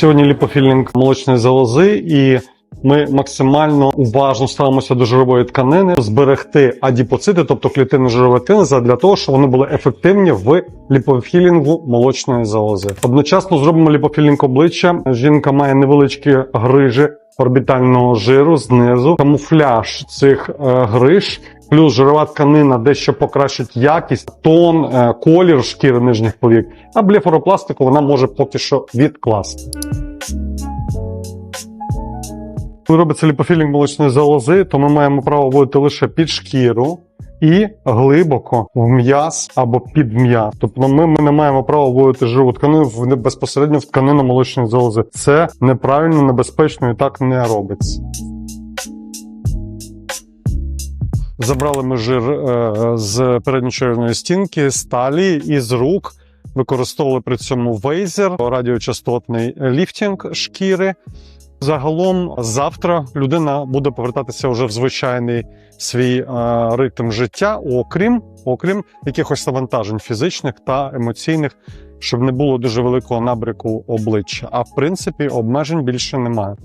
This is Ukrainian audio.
Сьогодні ліпофілінг молочної залози, і ми максимально уважно ставимося до жирової тканини, зберегти адіпоцити, тобто клітини жирової для того, щоб вони були ефективні в ліпофілінгу молочної залози. Одночасно зробимо ліпофілінг обличчя. Жінка має невеличкі грижі орбітального жиру знизу, камуфляж цих е, гриж. Плюс жирова тканина дещо покращить якість, тон, е, колір шкіри нижніх повік, а блефоропластику вона може поки що відкласти. Коли робиться ліпофілінг молочної залози, то ми маємо право вводити лише під шкіру і глибоко в м'яз або під м'яз. Тобто ми, ми не маємо права вводити живу тканину в безпосередньо в тканину молочної залози. Це неправильно, небезпечно і так не робиться. Забрали ми жир е, з передньої стінки, з талії і з рук. Використовували при цьому вейзер, радіочастотний ліфтінг шкіри. Загалом завтра людина буде повертатися вже в звичайний свій е, ритм життя, окрім, окрім якихось навантажень фізичних та емоційних, щоб не було дуже великого набряку обличчя. А в принципі, обмежень більше немає.